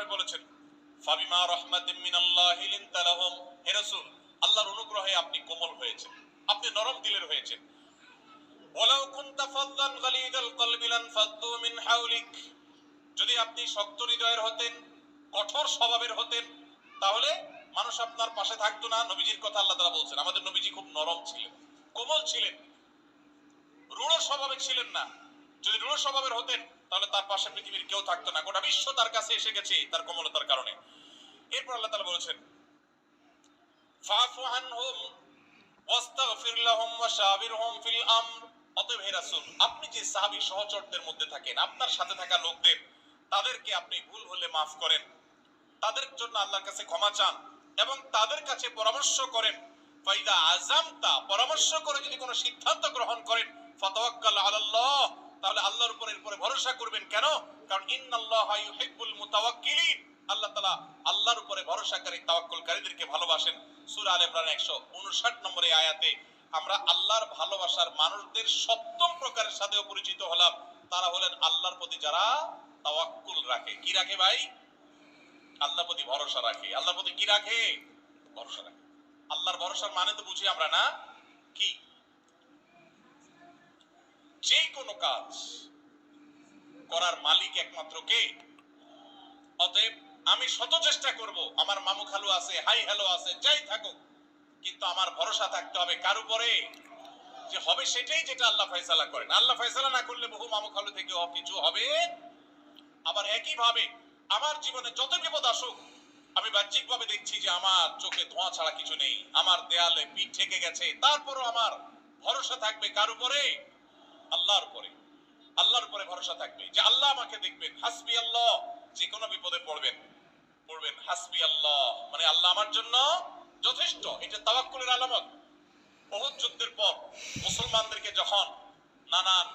এভাবে বলেছেন, ফাবিমা রাহমাতিন মিনাল্লাহি লিনতা লাহুম। হে রাসূল, আল্লাহর অনুগ্রহে আপনি কোমল হয়েছেন, আপনি নরম দিলের হয়েছেন। ওয়ালাউ কুনতা ফাদ্দান গালিদাল কলবি লানফাদ্দু মিন হাওলিক যদি আপনি শক্ত হৃদয়ের হতেন, কঠোর স্বভাবের হতেন, তাহলে মানুষ আপনার পাশে থাকতো না, নবীজির কথা আল্লাহ তাআলা বলছেন। আমাদের নবীজি খুব নরম ছিলেন, কোমল ছিলেন। রূঢ় স্বভাবের ছিলেন না। যদি রূঢ় স্বভাবের হতেন তাহলে তার পাশে পৃথিবীর কেউ থাকতো না। গোটা বিশ্ব তার কাছে এসে গেছে তার কোমলতার কারণে। এরপর আল্লাহ তাআলা বলেছেন আপনি যে সহচরদের মধ্যে থাকেন, আপনার সাথে থাকা লোকদের, তাদেরকে আপনি ভুল হলে মাফ করেন। তাদের জন্য আল্লাহর কাছে ক্ষমা চান এবং তাদের কাছে পরামর্শ করেন। ফাইদা আজামতা পরামর্শ করে যদি কোনো সিদ্ধান্ত গ্রহণ করেন, ফাতাওয়াক্কাল তাহলে আল্লাহর উপর এরপরে ভরসা করবেন কেন? কারণ ইন্নাল্লাহা ইউহিব্বুল মুতাওয়াক্কিলিন। আল্লাহ তাআলা আল্লাহর উপরে ভরসাকারী, তাওয়াক্কুলকারীদেরকে ভালোবাসেন। সূরা আলে ইমরান 159 নম্বরে আয়াতে আমরা আল্লাহর ভালোবাসার মানুষদের সপ্তম প্রকারের সাথেও পরিচিত হলাম। তারা হলেন আল্লাহর প্রতি যারা তাওয়াক্কুল রাখে। কি রাখে ভাই? আল্লাহর প্রতি ভরসা রাখে। আল্লাহর প্রতি কি রাখে? ভরসা রাখে। আল্লাহর ভরসার মানে তো বুঝি আমরা না? কি? যে কোনো কাজ করার মালিক একমাত্র কে? অতএব আমি শত চেষ্টা করব। আমার মামু খালু আছে, হাই হ্যালো আছে, যাই থাকুক। কিন্তু আমার ভরসা থাকতে হবে কার উপরে? যে হবে সেটাই যেটা আল্লাহ ফয়সালা করেন। আল্লাহ ফয়সালা না করলে বহু মামু খালু থেকে কিছু হবে। আবার একই ভাবে আমার জীবনে যত বিপদ আসুক, আমি বাহ্যিক ভাবে দেখছি যে আমার চোখে ধোঁয়া ছাড়া কিছু নেই। আমার দেয়ালে পিঠ ঠেকে গেছে। তারপরও আমার ভরসা থাকবে কার উপরে? আল্লাহর উপরে। আল্লাহর উপরে ভরসা থাকবে। যে আল্লাহ আমাকে দেখবেন, হাসবি আল্লাহ, যে কোনো বিপদে পড়বেন পড়বেন, হাসবি আল্লাহ। মানে আল্লাহ আমার জন্য যথেষ্ট। এটা তাওয়াক্কুলের আলামত। বহুত যুদ্ধের পর মুসলমানদেরকে যখন নানান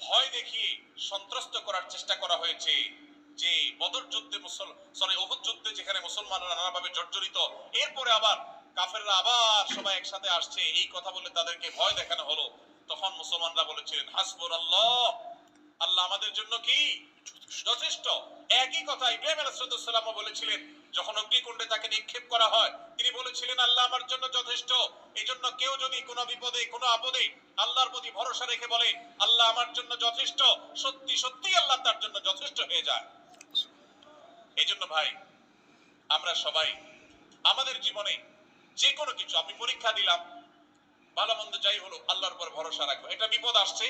ভয় দেখিয়ে সন্ত্রস্ত করার চেষ্টা করা হয়েছে, যে বদর যুদ্ধে মুসল সরি ওহুদ যুদ্ধে যেখানে মুসলমানরা নানাভাবে জর্জরিত, এরপরে আবার কাফেররা আবার সবাই একসাথে আসছে, এই কথা বলে তাদেরকে ভয় দেখানো হলো। তখন মুসলমানরা বলেছিলেন হাসবুর আল্লাহ আল্লাহ আমাদের জন্য কি? যথেষ্ট। একই কথা ইব্রাহিম আলাইহিসসালাম বলেছিলেন, যখন অগ্নিকুণ্ডে তাকে নিক্ষেপ করা হয়, তিনি বলেছিলেন, আল্লাহ আমার জন্য যথেষ্ট। এই জন্য কেউ যদি কোনো বিপদে, কোনো আপদে আল্লাহর প্রতি ভরসা রেখে বলে, আল্লাহ আমার জন্য যথেষ্ট, সত্যি সত্যি আল্লাহ তার জন্য যথেষ্ট হয়ে যায়। এই জন্য ভাই, আমরা সবাই আমাদের জীবনে যে কোনো কিছু আমি পরীক্ষা দিলাম ভালো মন্দ যাই হলো আল্লাহর উপর ভরসা রাখব। এটা বিপদ আসছে,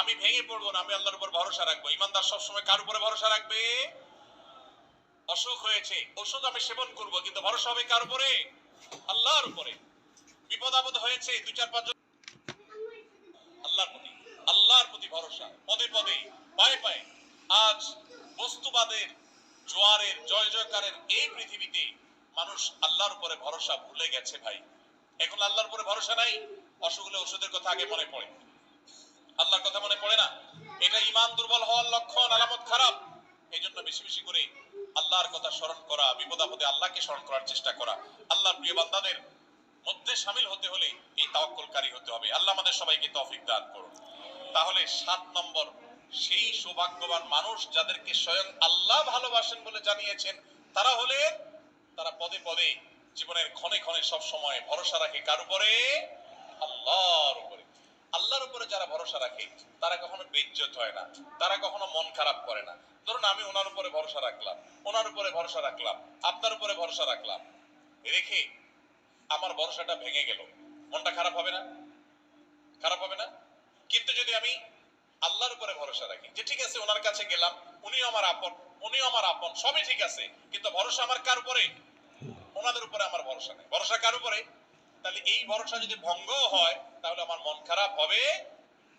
আমি ভেঙে পড়ব না, আমি আল্লাহর উপর ভরসা রাখব। ইমানদার সবসময় কার উপরে ভরসা রাখবে? অসুখ হয়েছে, ওষুধ আমি সেবন করব, কিন্তু ভরসা হবে কার উপরে? আল্লাহর উপরে। বিপদ আপদ হয়েছে, দুই, চার, পাঁচ আল্লাহর প্রতি আল্লাহর প্রতি ভরসা, পদে পদে, পায়ে পায়ে। আজ বস্তুবাদের, জোয়ারের জয় জয়কারের এই পৃথিবীতে মানুষ আল্লাহর উপরে ভরসা ভুলে গেছে ভাই। এখন আল্লাহর উপরে ভরসা নাই, অসুখ হলে ওষুধের কথা আগে মনে পড়ে। আল্লাহর কথা মনে পড়ে না? এটা ইমান দুর্বল হওয়ার লক্ষণ, আলামত খারাপ। এই জন্য বেশি বেশি করে আল্লাহর কথা স্মরণ করা, বিপদ আপদে আল্লাহকে স্মরণ করার চেষ্টা করা। আল্লাহর প্রিয় বান্দাদের মধ্যে সামিল হতে হলে এই তাওয়াক্কুলকারী হতে হবে। আল্লাহ আমাদের সবাইকে তৌফিক দান করুন। তাহলে সাত নম্বর, সেই সৌভাগ্যবান মানুষ যাদেরকে স্বয়ং আল্লাহ ভালোবাসেন বলে জানিয়েছেন, তারা হলেন, তারা পদে পদে জীবনের ক্ষণে ক্ষণে সব সময় ভরসা রাখে। কার উপরে? আল্লাহর উপরে। আল্লাহর উপরে যারা ভরসা রাখে, তারা কখনো বেজ্জত হয় না। তারা কখনো মন খারাপ করে না। ধরুন আমি ওনার উপরে ভরসা রাখলাম, ওনার উপরে ভরসা রাখলাম, আপনার উপরে ভরসা রাখলাম। রেখে আমার ভরসাটা ভেঙে গেল। মনটা খারাপ হবে না? খারাপ হবে না? কিন্তু যদি আমি আল্লাহর উপরে ভরসা রাখি, যে ঠিক আছে, ওনার কাছে গেলাম, উনিও আমার আপন, উনিও আমার আপন, সবই ঠিক আছে। কিন্তু ভরসা আমার কার উপরে? ওনাদের উপরে আমার ভরসা নেই। ভরসা কার উপরে? তাহলে এই ভরসা যদি ভঙ্গ হয়, তাহলে আমার মন খারাপ হবে।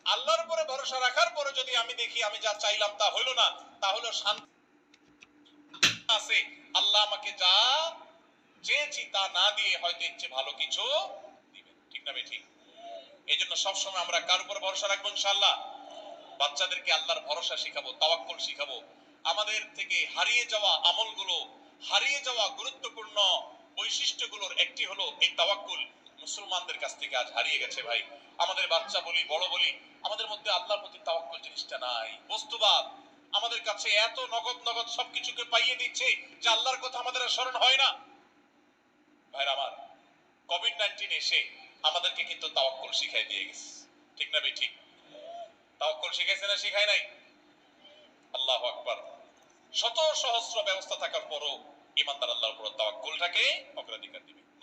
আল্লাহর উপরে ভরসা রাখার পরে যদি আমি দেখি আমি যা চাইলাম তা হইল না, তাহলে শান্তি আছে। আল্লাহ আমাকে যা চেয়েছি তা না দিয়ে হয়তো ইচ্ছে ভালো কিছু দিবেন। ঠিক না ঠিক? এই জন্য সবসময় আমরা কার উপর ভরসা রাখব ইনশাল্লাহ বাচ্চাদেরকে আল্লাহর ভরসা শিখাবো, তাওয়াক্কুল শিখাবো। আমাদের থেকে হারিয়ে যাওয়া আমলগুলো হারিয়ে যাওয়া গুরুত্বপূর্ণ বৈশিষ্ট্যগুলোর একটি হলো এই তাওয়াক্কুল। মুসলমানদের কাছ থেকে আজ হারিয়ে গেছে ভাই। আমাদের বাচ্চা বলি, বড় বলি, আমাদের মধ্যে আল্লাহর প্রতি তাওয়াক্কুল জিনিসটা নাই। বস্তুবাদ, আমাদের কাছে এত নগদ নগদ সবকিছুকে পাইয়ে দিচ্ছে যে আল্লাহর কথা আমাদের স্মরণ হয় না। ভাইরা আমার কোভিড নাইন্টিন এসে আমাদেরকে কিন্তু তাওয়াক্কুল শিখাই দিয়ে গেছে। ঠিক না ভাই, ঠিক? তাওয়াক্কুল শিখাইছে না, শিখায় নাই? আল্লাহ আকবার। শত সহস্র ব্যবস্থা থাকার পরও ইমানদার আল্লাহর উপর তাওয়াক্কুলটাকে অগ্রাধিকার দিবে।